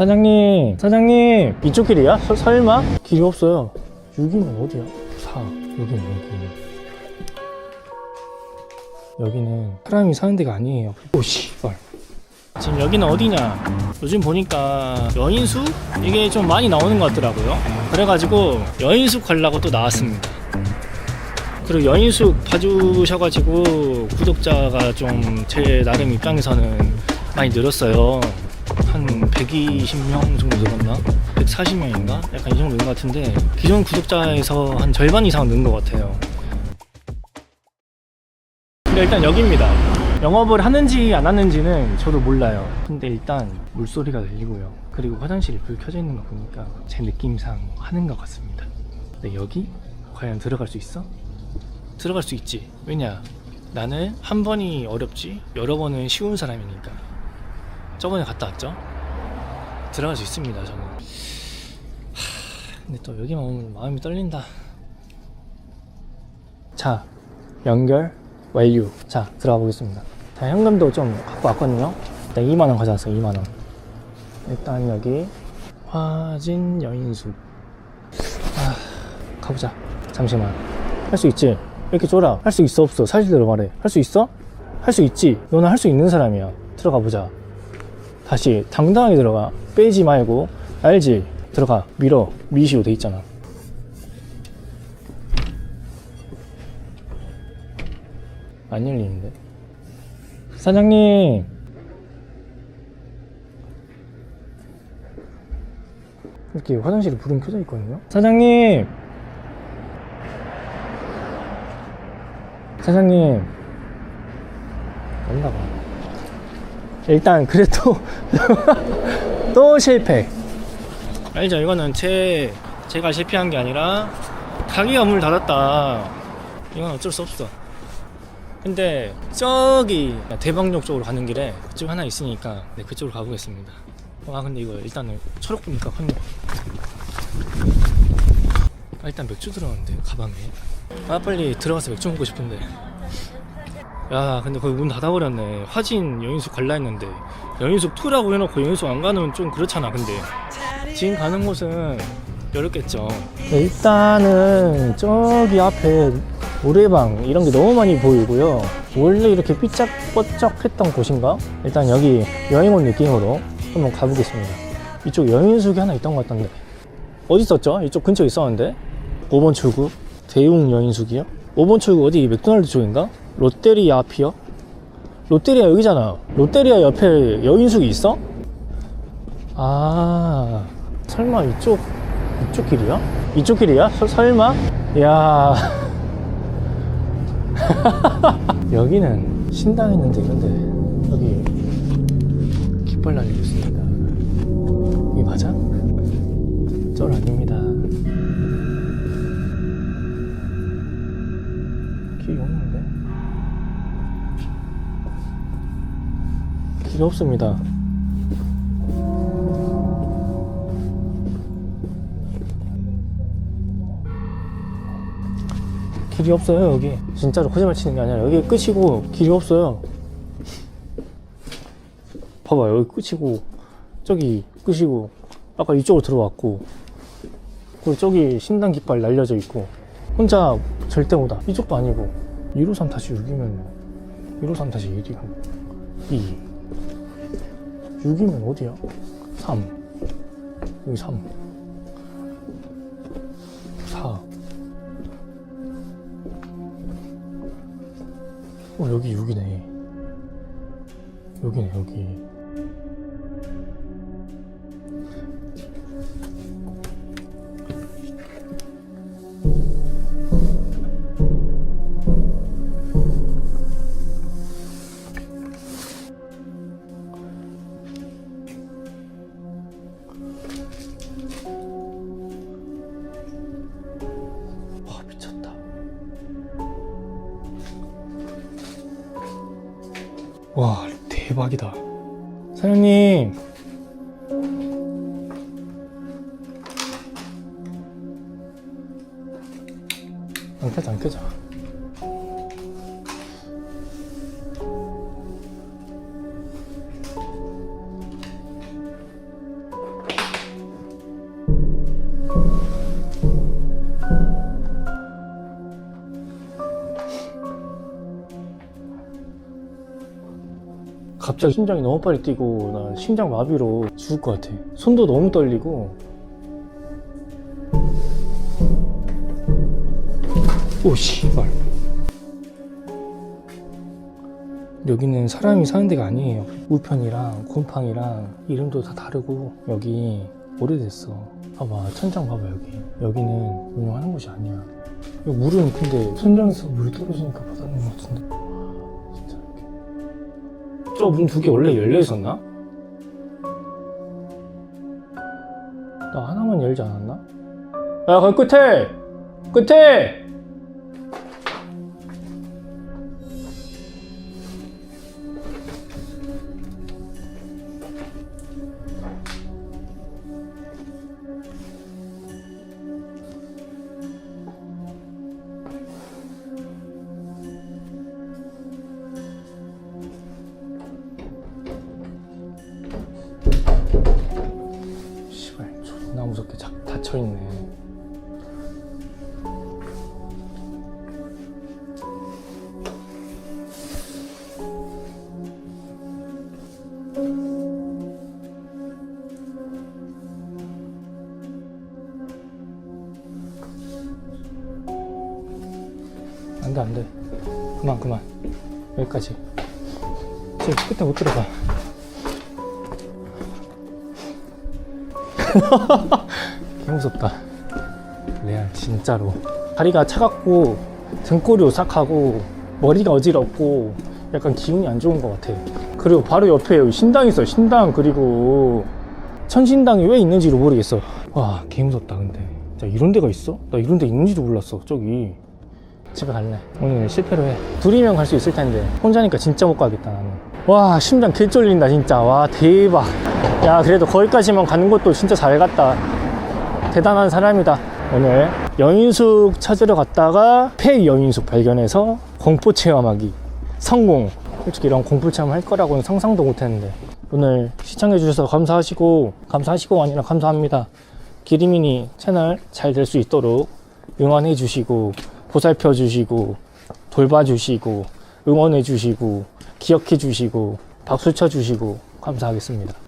사장님, 사장님, 이쪽 길이야? 서- 설마? 길이 없어요. 6이면 어디야? 4, 여기는 여기. 여기는 사람이 사는 데가 아니에요. 오, 씨발. 지금 여기는 어디냐? 요즘 보니까 여인숙? 이게 좀 많이 나오는 것 같더라고요. 그래가지고 여인숙 가려고 또 나왔습니다. 그리고 여인숙 봐주셔가지고 구독자가 좀 제 나름 입장에서는 많이 늘었어요. 한 120명 정도 늘었나? 140명인가? 약간 이 정도 는것 같은데 기존 구독자에서 한 절반 이상 는 것 같아요. 근데 일단 여기입니다. 영업을 하는지 안 하는지는 저도 몰라요. 근데 일단 물소리가 들리고요. 그리고 화장실이 불 켜져 있는 거 보니까 제 느낌상 하는 것 같습니다. 근데 여기 과연 들어갈 수 있어? 들어갈 수 있지. 왜냐? 나는 한 번이 어렵지 여러 번은 쉬운 사람이니까. 저번에 갔다 왔죠? 들어갈 수 있습니다. 저는. 하, 근데 또 여기만 오면 마음이 떨린다. 자, 연결 완료. 자, 들어가 보겠습니다. 자, 현금도 좀 갖고 왔거든요. 일단 2만원 가져왔어요, 2만원. 일단 여기, 화진 여인숙. 아, 가보자. 잠시만. 할 수 있지? 이렇게 쫄아. 할 수 있어, 없어? 사실대로 말해. 할 수 있어? 할 수 있지? 너는 할 수 있는 사람이야. 들어가 보자. 다시 당당하게 들어가. 빼지 말고. 알지? 들어가. 밀어. 미시오 돼 있잖아. 안 열리는데. 사장님. 이렇게 화장실에 불은 켜져 있거든요. 사장님. 사장님. 없나 봐. 일단 그래도 또 실패. 알죠? 이거는 제 제가 실패한 게 아니라 가게가 문을 닫았다. 이건 어쩔 수 없어. 근데 저기 대방역 쪽으로 가는 길에 그쪽 하나 있으니까 네, 그쪽으로 가보겠습니다. 아 근데 이거 일단은 초록불니까 확인. 아, 일단 맥주 들어갔는데 가방에. 아 빨리 들어가서 맥주 먹고 싶은데. 야 근데 거기 문 닫아버렸네. 화진 여인숙 갈라 했는데 여인숙 2라고 해놓고 여인숙 안 가는 좀 그렇잖아. 근데 지금 가는 곳은 열었겠죠. 일단은 저기 앞에 노래방 이런 게 너무 많이 보이고요. 원래 이렇게 삐짝뻔쩍했던 곳인가? 일단 여기 여행 온 느낌으로 한번 가보겠습니다. 이쪽 여인숙이 하나 있던 것 같던데. 어디 있었죠? 이쪽 근처에 있었는데. 5번 출구 대웅 여인숙이요? 5번 출구 어디 맥도날드 쪽인가? 롯데리아 앞이요? 롯데리아 여기잖아. 롯데리아 옆에 여인숙이 있어? 아, 설마 이쪽 이쪽 길이야? 이쪽 길이야? 서- 설마? 야. 여기는 신당했는데 근데 여기 깃발 날리고 있습니다. 이게 맞아? 쩔 아닙니다. 길이 없습니다. 길이 없어요 여기. 진짜로 거짓말 치는 게 아니라 여기 끝이고 길이 없어요. 봐봐 여기 끝이고 저기 끝이고 아까 이쪽으로 들어왔고 그리고 저기 신당 깃발 날려져 있고. 혼자 절대 못와 이쪽도 아니고. 153 다시 6이면 153 다시 1이고 2 6이면 어디야? 3 여기 3 4 어 여기 6이네. 여기네 여기 와 대박이다. 사장님. 안 켜져 안 켜져 갑자기 심장이 너무 빨리 뛰고 나 심장 마비로 죽을 것 같아. 손도 너무 떨리고. 오 씨발. 여기는 사람이 사는 데가 아니에요. 우편이랑 곰팡이랑 이름도 다 다르고 여기 오래됐어. 봐봐 천장 봐봐 여기. 여기는 운영하는 곳이 아니야. 물은 근데 천장에서 물이 떨어지니까 받아는 것 같은데. 저 문 두 개 원래 열려 있었나? 나 하나만 열지 않았나? 야, 거기 끝에! 끝에! 안 돼, 안 돼. 그만, 그만. 여기까지. 지금 끝에 못 들어가. 개 무섭다. 레알 진짜로. 다리가 차갑고 등골이 오싹하고 머리가 어지럽고 약간 기운이 안 좋은 것 같아. 그리고 바로 옆에 여기 신당 있어. 신당 그리고 천신당이 왜 있는지를 모르겠어. 와, 개 무섭다 근데. 자 이런 데가 있어? 나 이런 데 있는지도 몰랐어. 저기. 집에 갈래. 오늘 실패로 해. 둘이면 갈 수 있을 텐데. 혼자니까 진짜 못 가겠다, 나는. 와, 심장 개 쫄린다, 진짜. 와, 대박. 야, 그래도 거기까지만 가는 것도 진짜 잘 갔다. 대단한 사람이다. 오늘 여인숙 찾으러 갔다가 폐 여인숙 발견해서 공포 체험하기 성공. 솔직히 이런 공포 체험 할 거라고는 상상도 못 했는데. 오늘 시청해 주셔서 감사하시고, 감사하시고 아니라 감사합니다. 기리미니 채널 잘 될 수 있도록 응원해 주시고, 보살펴 주시고, 돌봐 주시고, 응원해 주시고, 기억해 주시고, 박수 쳐 주시고, 감사하겠습니다.